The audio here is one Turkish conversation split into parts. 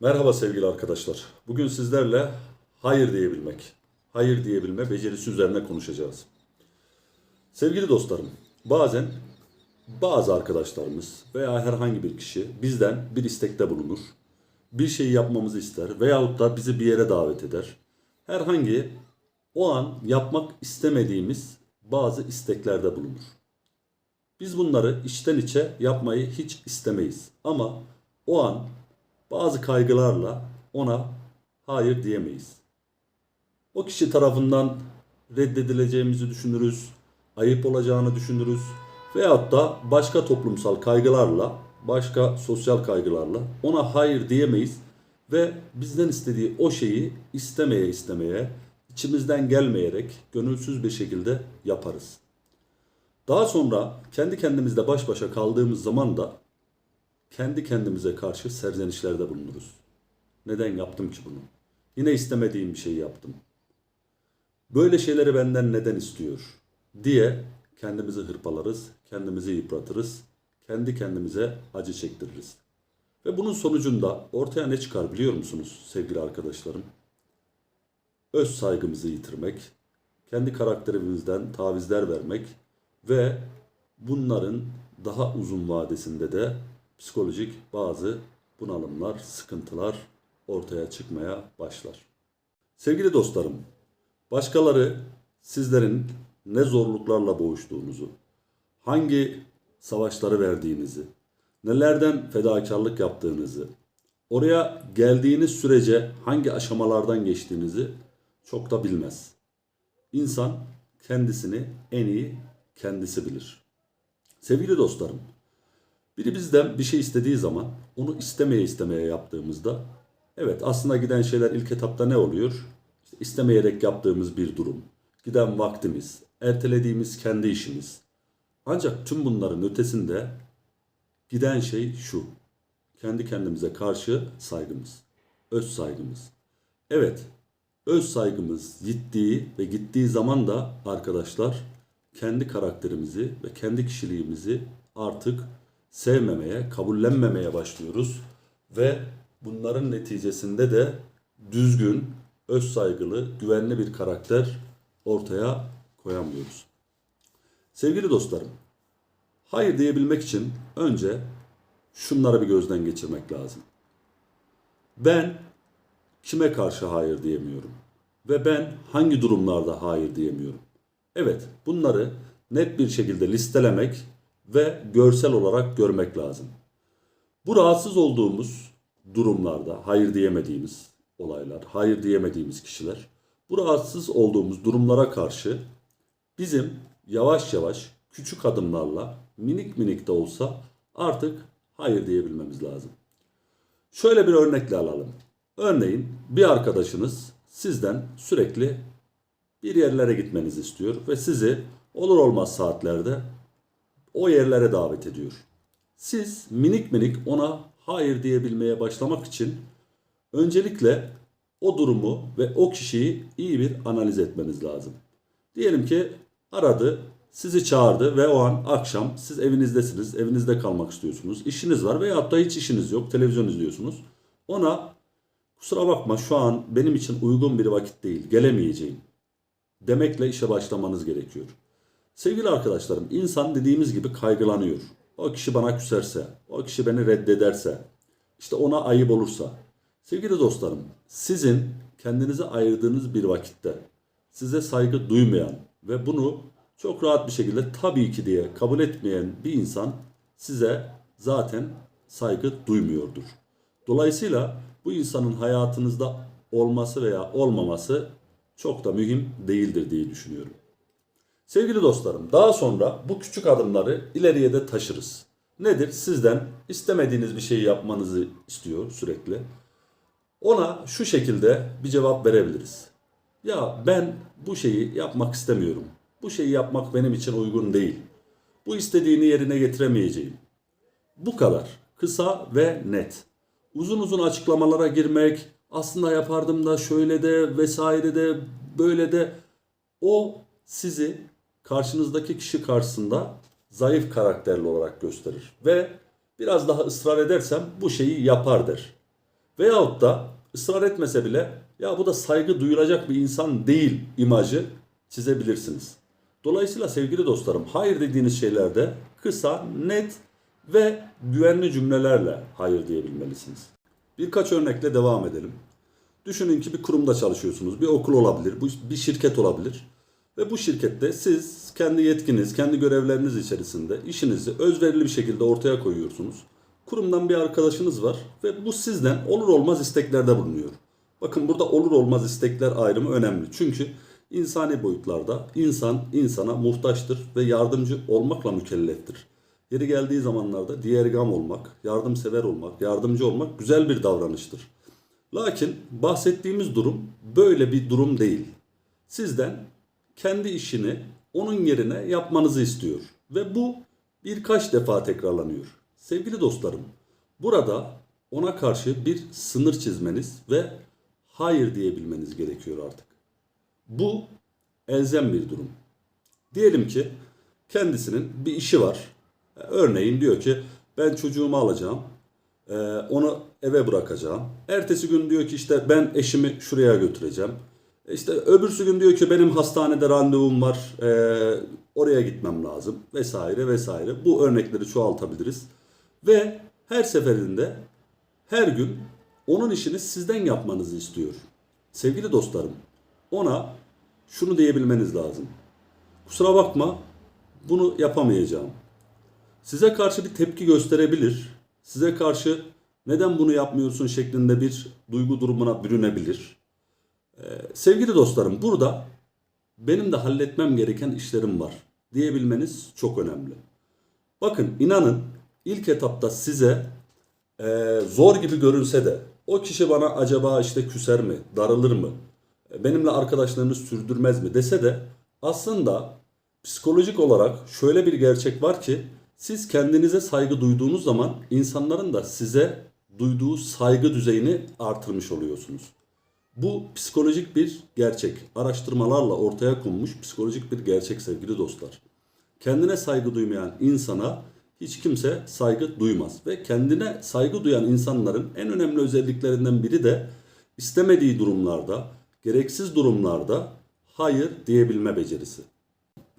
Merhaba sevgili arkadaşlar. Bugün sizlerle hayır diyebilmek, hayır diyebilme becerisi üzerine konuşacağız. Sevgili dostlarım, bazen bazı arkadaşlarımız veya herhangi bir kişi bizden bir istekte bulunur. Bir şeyi yapmamızı ister veyahut da bizi bir yere davet eder. Herhangi o an yapmak istemediğimiz bazı isteklerde bulunur. Biz bunları içten içe yapmayı hiç istemeyiz. Ama o an bazı kaygılarla ona hayır diyemeyiz. O kişi tarafından reddedileceğimizi düşünürüz, ayıp olacağını düşünürüz veyahut da başka toplumsal kaygılarla, başka sosyal kaygılarla ona hayır diyemeyiz ve bizden istediği o şeyi istemeye istemeye, içimizden gelmeyerek gönülsüz bir şekilde yaparız. Daha sonra kendi kendimizle baş başa kaldığımız zaman da kendi kendimize karşı serzenişlerde bulunuruz. Neden yaptım ki bunu? Yine istemediğim bir şey yaptım. Böyle şeyleri benden neden istiyor diye kendimizi hırpalarız, kendimizi yıpratırız, kendi kendimize acı çektiririz. Ve bunun sonucunda ortaya ne çıkar biliyor musunuz sevgili arkadaşlarım? Öz saygımızı yitirmek, kendi karakterimizden tavizler vermek ve bunların daha uzun vadesinde de psikolojik bazı bunalımlar, sıkıntılar ortaya çıkmaya başlar. Sevgili dostlarım, başkaları sizlerin ne zorluklarla boğuştuğunuzu, hangi savaşları verdiğinizi, nelerden fedakarlık yaptığınızı, oraya geldiğiniz sürece hangi aşamalardan geçtiğinizi çok da bilmez. İnsan kendisini en iyi kendisi bilir. Sevgili dostlarım, biri bizden bir şey istediği zaman onu istemeye istemeye yaptığımızda evet aslında giden şeyler ilk etapta ne oluyor? İşte istemeyerek yaptığımız bir durum, giden vaktimiz, ertelediğimiz kendi işimiz. Ancak tüm bunların ötesinde giden şey şu. Kendi kendimize karşı saygımız, öz saygımız. Evet, öz saygımız gittiği ve gittiği zaman da arkadaşlar kendi karakterimizi ve kendi kişiliğimizi artık sevmemeye, kabullenmemeye başlıyoruz ve bunların neticesinde de düzgün, öz saygılı, güvenli bir karakter ortaya koyamıyoruz. Sevgili dostlarım, hayır diyebilmek için önce şunları bir gözden geçirmek lazım. Ben kime karşı hayır diyemiyorum ve ben hangi durumlarda hayır diyemiyorum. Evet, bunları net bir şekilde listelemek ve görsel olarak görmek lazım. Bu rahatsız olduğumuz durumlarda hayır diyemediğimiz olaylar, hayır diyemediğimiz kişiler, bu rahatsız olduğumuz durumlara karşı bizim yavaş yavaş küçük adımlarla minik minik de olsa artık hayır diyebilmemiz lazım. Şöyle bir örnekle alalım. Örneğin bir arkadaşınız sizden sürekli bir yerlere gitmenizi istiyor ve sizi olur olmaz saatlerde o yerlere davet ediyor. Siz minik minik ona hayır diyebilmeye başlamak için öncelikle o durumu ve o kişiyi iyi bir analiz etmeniz lazım. Diyelim ki aradı, sizi çağırdı ve o an akşam siz evinizdesiniz, evinizde kalmak istiyorsunuz, işiniz var veyahut da hiç işiniz yok, televizyon izliyorsunuz. Ona kusura bakma şu an benim için uygun bir vakit değil, gelemeyeceğim demekle işe başlamanız gerekiyor. Sevgili arkadaşlarım, insan dediğimiz gibi kaygılanıyor. O kişi bana küserse, o kişi beni reddederse, işte ona ayıp olursa. Sevgili dostlarım, sizin kendinize ayırdığınız bir vakitte size saygı duymayan ve bunu çok rahat bir şekilde tabii ki diye kabul etmeyen bir insan size zaten saygı duymuyordur. Dolayısıyla bu insanın hayatınızda olması veya olmaması çok da mühim değildir diye düşünüyorum. Sevgili dostlarım, daha sonra bu küçük adımları ileriye de taşırız. Nedir? Sizden istemediğiniz bir şeyi yapmanızı istiyor sürekli. Ona şu şekilde bir cevap verebiliriz. Ya ben bu şeyi yapmak istemiyorum. Bu şeyi yapmak benim için uygun değil. Bu istediğini yerine getiremeyeceğim. Bu kadar. Kısa ve net. Uzun uzun açıklamalara girmek, aslında yapardım da şöyle de vesaire de böyle de o sizi karşınızdaki kişi karşısında zayıf karakterli olarak gösterir ve biraz daha ısrar edersem bu şeyi yapar der. Veyahut da ısrar etmese bile ya bu da saygı duyulacak bir insan değil imajı çizebilirsiniz. Dolayısıyla sevgili dostlarım hayır dediğiniz şeylerde kısa, net ve güvenli cümlelerle hayır diyebilmelisiniz. Birkaç örnekle devam edelim. Düşünün ki bir kurumda çalışıyorsunuz. Bir okul olabilir, bir şirket olabilir. Ve bu şirkette siz kendi yetkiniz, kendi görevleriniz içerisinde işinizi özverili bir şekilde ortaya koyuyorsunuz. Kurumdan bir arkadaşınız var ve bu sizden olur olmaz isteklerde bulunuyor. Bakın burada olur olmaz istekler ayrımı önemli. Çünkü insani boyutlarda insan insana muhtaçtır ve yardımcı olmakla mükelleftir. Yeri geldiği zamanlarda diğergam olmak, yardımsever olmak, yardımcı olmak güzel bir davranıştır. Lakin bahsettiğimiz durum böyle bir durum değil. Sizden kendi işini onun yerine yapmanızı istiyor. Ve bu birkaç defa tekrarlanıyor. Sevgili dostlarım, burada ona karşı bir sınır çizmeniz ve hayır diyebilmeniz gerekiyor artık. Bu elzem bir durum. Diyelim ki kendisinin bir işi var. Örneğin diyor ki ben çocuğumu alacağım. Ee, onu eve bırakacağım. Ertesi gün diyor ki işte ben eşimi şuraya götüreceğim. İşte öbürsü gün diyor ki benim hastanede randevum var. ee, oraya gitmem lazım vesaire vesaire. Bu örnekleri çoğaltabiliriz. Ve her seferinde her gün onun işini sizden yapmanızı istiyor. Sevgili dostlarım, ona şunu diyebilmeniz lazım. Kusura bakma, bunu yapamayacağım. Size karşı bir tepki gösterebilir. Size karşı neden bunu yapmıyorsun şeklinde bir duygu durumuna bürünebilir. Ee, sevgili dostlarım, burada benim de halletmem gereken işlerim var diyebilmeniz çok önemli. Bakın inanın ilk etapta size e, zor gibi görünse de o kişi bana acaba işte küser mi, darılır mı, e, benimle arkadaşlarını sürdürmez mi dese de aslında psikolojik olarak şöyle bir gerçek var ki siz kendinize saygı duyduğunuz zaman insanların da size duyduğu saygı düzeyini artırmış oluyorsunuz. Bu psikolojik bir gerçek. Araştırmalarla ortaya konmuş psikolojik bir gerçek sevgili dostlar. Kendine saygı duymayan insana hiç kimse saygı duymaz. Ve kendine saygı duyan insanların en önemli özelliklerinden biri de istemediği durumlarda, gereksiz durumlarda hayır diyebilme becerisi.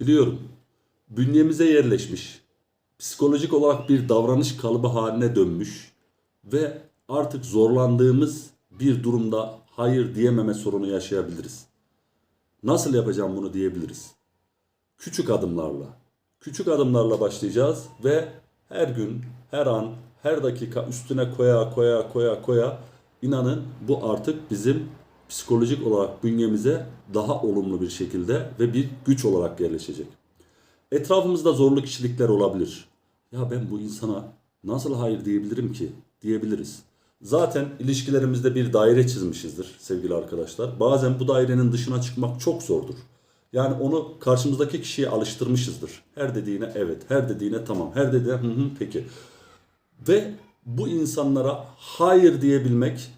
Biliyorum bünyemize yerleşmiş, psikolojik olarak bir davranış kalıbı haline dönmüş ve artık zorlandığımız bir durumda hayır diyememe sorunu yaşayabiliriz. Nasıl yapacağım bunu diyebiliriz. Küçük adımlarla. Küçük adımlarla başlayacağız ve her gün, her an, her dakika üstüne koya koya koya koya inanın bu artık bizim psikolojik olarak bünyemize daha olumlu bir şekilde ve bir güç olarak yerleşecek. Etrafımızda zorlu kişilikler olabilir. Ya ben bu insana nasıl hayır diyebilirim ki? Diyebiliriz. Zaten ilişkilerimizde bir daire çizmişizdir sevgili arkadaşlar. Bazen bu dairenin dışına çıkmak çok zordur. Yani onu karşımızdaki kişiye alıştırmışızdır. Her dediğine evet, her dediğine tamam, her dediğine hı hı peki. Ve bu insanlara hayır diyebilmek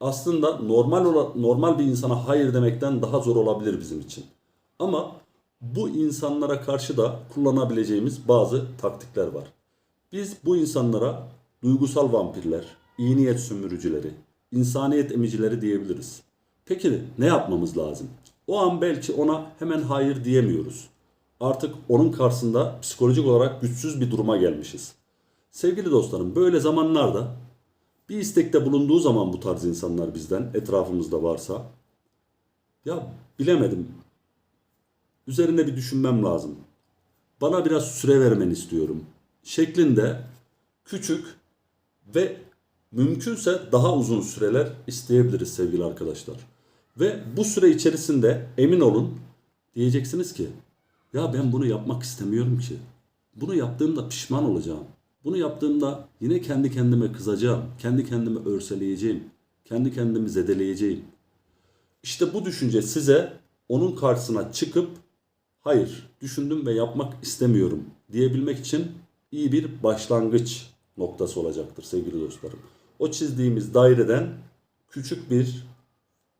aslında normal normal bir insana hayır demekten daha zor olabilir bizim için. Ama bu insanlara karşı da kullanabileceğimiz bazı taktikler var. Biz bu insanlara duygusal vampirler, iyi niyet sömürücüleri, insaniyet emicileri diyebiliriz. Peki ne yapmamız lazım? O an belki ona hemen hayır diyemiyoruz. Artık onun karşısında psikolojik olarak güçsüz bir duruma gelmişiz. Sevgili dostlarım böyle zamanlarda bir istekte bulunduğu zaman bu tarz insanlar bizden etrafımızda varsa ya bilemedim üzerine bir düşünmem lazım. Bana biraz süre vermeni istiyorum. Şeklinde küçük ve mümkünse daha uzun süreler isteyebiliriz sevgili arkadaşlar. Ve bu süre içerisinde emin olun diyeceksiniz ki ya ben bunu yapmak istemiyorum ki. Bunu yaptığımda pişman olacağım. Bunu yaptığımda yine kendi kendime kızacağım. Kendi kendimi örseleyeceğim. Kendi kendimi zedeleyeceğim. İşte bu düşünce size onun karşısına çıkıp hayır düşündüm ve yapmak istemiyorum diyebilmek için iyi bir başlangıç noktası olacaktır sevgili dostlarım. O çizdiğimiz daireden küçük bir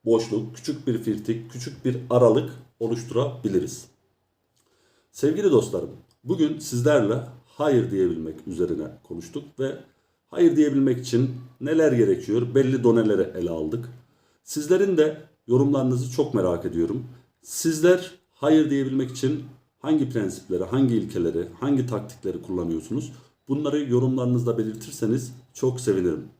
boşluk, küçük bir firtik, küçük bir aralık oluşturabiliriz. Sevgili dostlarım, bugün sizlerle hayır diyebilmek üzerine konuştuk ve hayır diyebilmek için neler gerekiyor belli doneleri ele aldık. Sizlerin de yorumlarınızı çok merak ediyorum. Sizler hayır diyebilmek için hangi prensipleri, hangi ilkeleri, hangi taktikleri kullanıyorsunuz? Bunları yorumlarınızda belirtirseniz çok sevinirim.